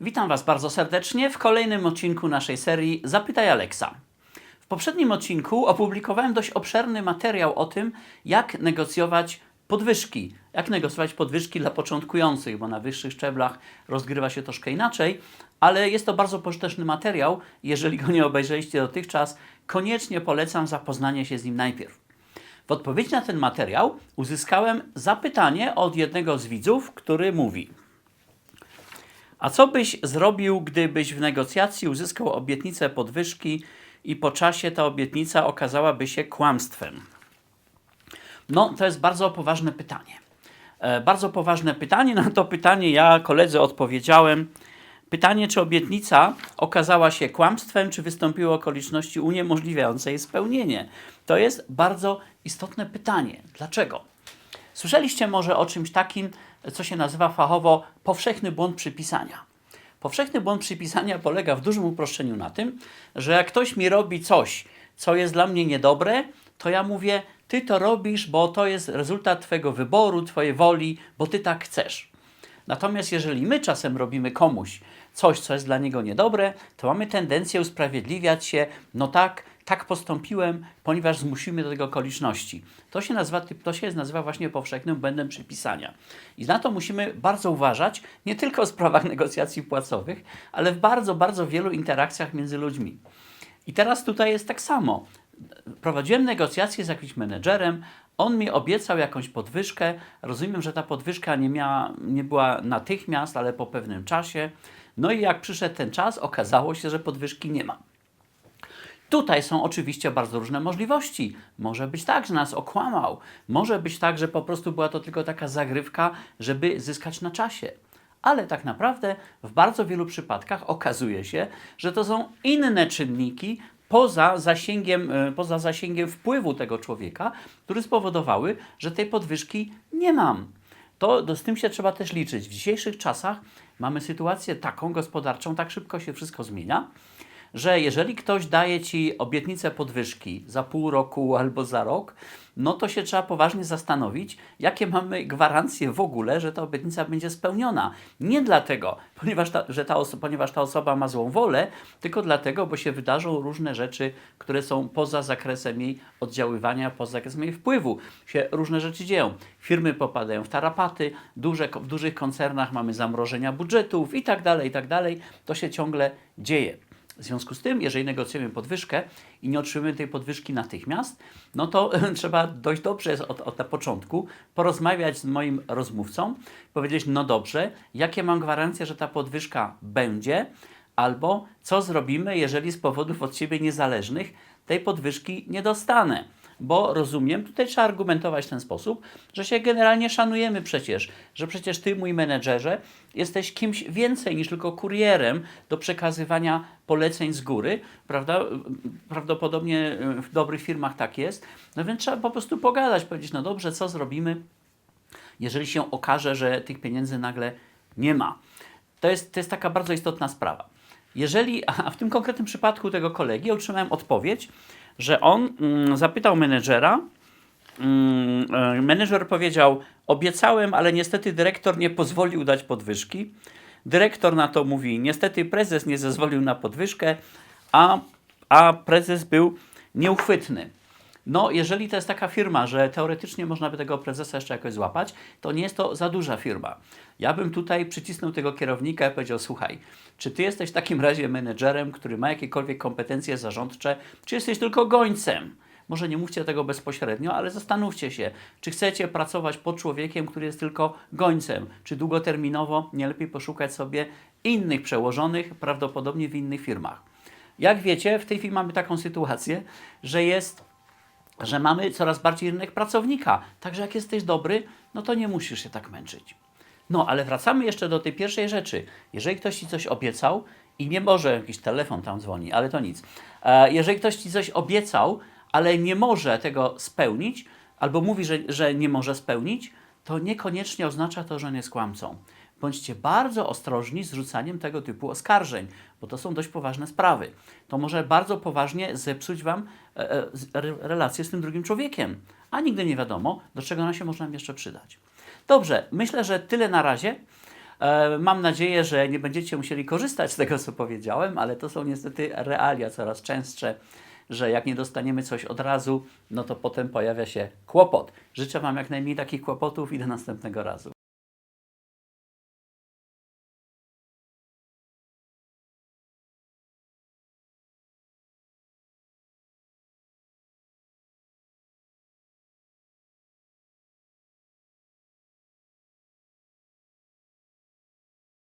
Witam Was bardzo serdecznie w kolejnym odcinku naszej serii Zapytaj Alexa. W poprzednim odcinku opublikowałem dość obszerny materiał o tym, jak negocjować podwyżki. Jak negocjować podwyżki dla początkujących, bo na wyższych szczeblach rozgrywa się troszkę inaczej, ale jest to bardzo pożyteczny materiał. Jeżeli go nie obejrzeliście dotychczas, koniecznie polecam zapoznanie się z nim najpierw. W odpowiedzi na ten materiał uzyskałem zapytanie od jednego z widzów, który mówi: A co byś zrobił, gdybyś w negocjacji uzyskał obietnicę podwyżki i po czasie ta obietnica okazałaby się kłamstwem? No, to jest bardzo poważne pytanie. E, bardzo poważne pytanie. Na to pytanie ja koledze odpowiedziałem. Pytanie, czy obietnica okazała się kłamstwem, czy wystąpiły okoliczności uniemożliwiające jej spełnienie? To jest bardzo istotne pytanie. Dlaczego? Słyszeliście może o czymś takim, co się nazywa fachowo powszechny błąd przypisania. Powszechny błąd przypisania polega w dużym uproszczeniu na tym, że jak ktoś mi robi coś, co jest dla mnie niedobre, to ja mówię, ty to robisz, bo to jest rezultat twojego wyboru, twojej woli, bo ty tak chcesz. Natomiast jeżeli my czasem robimy komuś coś, co jest dla niego niedobre, to mamy tendencję usprawiedliwiać się, no tak, tak postąpiłem, ponieważ zmusimy do tego okoliczności. To się, nazywa, to się nazywa właśnie powszechnym błędem przypisania. I na to musimy bardzo uważać, nie tylko w sprawach negocjacji płacowych, ale w bardzo, bardzo wielu interakcjach między ludźmi. I teraz tutaj jest tak samo. Prowadziłem negocjacje z jakimś menedżerem, on mi obiecał jakąś podwyżkę. Rozumiem, że ta podwyżka nie, miała, nie była natychmiast, ale po pewnym czasie. No i jak przyszedł ten czas, okazało się, że podwyżki nie ma. Tutaj są oczywiście bardzo różne możliwości. Może być tak, że nas okłamał. Może być tak, że po prostu była to tylko taka zagrywka, żeby zyskać na czasie. Ale tak naprawdę w bardzo wielu przypadkach okazuje się, że to są inne czynniki poza zasięgiem, e, poza zasięgiem wpływu tego człowieka, które spowodowały, że tej podwyżki nie mam. To z tym się trzeba też liczyć. W dzisiejszych czasach mamy sytuację taką gospodarczą, tak szybko się wszystko zmienia, że jeżeli ktoś daje ci obietnicę podwyżki za pół roku albo za rok, no to się trzeba poważnie zastanowić, jakie mamy gwarancje w ogóle, że ta obietnica będzie spełniona. Nie dlatego, ponieważ ta, że ta oso- ponieważ ta osoba ma złą wolę, tylko dlatego, bo się wydarzą różne rzeczy, które są poza zakresem jej oddziaływania, poza zakresem jej wpływu. Się różne rzeczy dzieją. Firmy popadają w tarapaty, duże, w dużych koncernach mamy zamrożenia budżetów i tak dalej, i tak dalej. To się ciągle dzieje. W związku z tym, jeżeli negocjujemy podwyżkę i nie otrzymujemy tej podwyżki natychmiast, no to trzeba dość dobrze od, od na początku porozmawiać z moim rozmówcą, powiedzieć, no dobrze, jakie mam gwarancje, że ta podwyżka będzie, albo co zrobimy, jeżeli z powodów od siebie niezależnych tej podwyżki nie dostanę bo rozumiem, tutaj trzeba argumentować w ten sposób, że się generalnie szanujemy przecież, że przecież ty, mój menedżerze, jesteś kimś więcej niż tylko kurierem do przekazywania poleceń z góry, prawda? Prawdopodobnie w dobrych firmach tak jest. No więc trzeba po prostu pogadać, powiedzieć, no dobrze, co zrobimy, jeżeli się okaże, że tych pieniędzy nagle nie ma. To jest, to jest taka bardzo istotna sprawa. Jeżeli, a w tym konkretnym przypadku tego kolegi otrzymałem odpowiedź, że on mm, zapytał menedżera, mm, e, menedżer powiedział, obiecałem, ale niestety dyrektor nie pozwolił dać podwyżki. Dyrektor na to mówi, niestety prezes nie zezwolił na podwyżkę, a, a prezes był nieuchwytny. No, jeżeli to jest taka firma, że teoretycznie można by tego prezesa jeszcze jakoś złapać, to nie jest to za duża firma. Ja bym tutaj przycisnął tego kierownika i powiedział: Słuchaj, czy ty jesteś w takim razie menedżerem, który ma jakiekolwiek kompetencje zarządcze, czy jesteś tylko gońcem? Może nie mówcie tego bezpośrednio, ale zastanówcie się, czy chcecie pracować pod człowiekiem, który jest tylko gońcem, czy długoterminowo nie lepiej poszukać sobie innych przełożonych, prawdopodobnie w innych firmach. Jak wiecie, w tej chwili mamy taką sytuację, że jest że mamy coraz bardziej rynek pracownika. Także jak jesteś dobry, no to nie musisz się tak męczyć. No, ale wracamy jeszcze do tej pierwszej rzeczy. Jeżeli ktoś ci coś obiecał i nie może, jakiś telefon tam dzwoni, ale to nic. E, jeżeli ktoś ci coś obiecał, ale nie może tego spełnić, albo mówi, że, że nie może spełnić, to niekoniecznie oznacza to, że on jest kłamcą. Bądźcie bardzo ostrożni z rzucaniem tego typu oskarżeń, bo to są dość poważne sprawy. To może bardzo poważnie zepsuć Wam e, e, z- re- relację z tym drugim człowiekiem, a nigdy nie wiadomo, do czego ona się może nam jeszcze przydać. Dobrze, myślę, że tyle na razie. E, Mam nadzieję, że nie będziecie musieli korzystać z tego, co powiedziałem, ale to są niestety realia coraz częstsze, że jak nie dostaniemy coś od razu, no to potem pojawia się kłopot. Życzę Wam jak najmniej takich kłopotów i do następnego razu.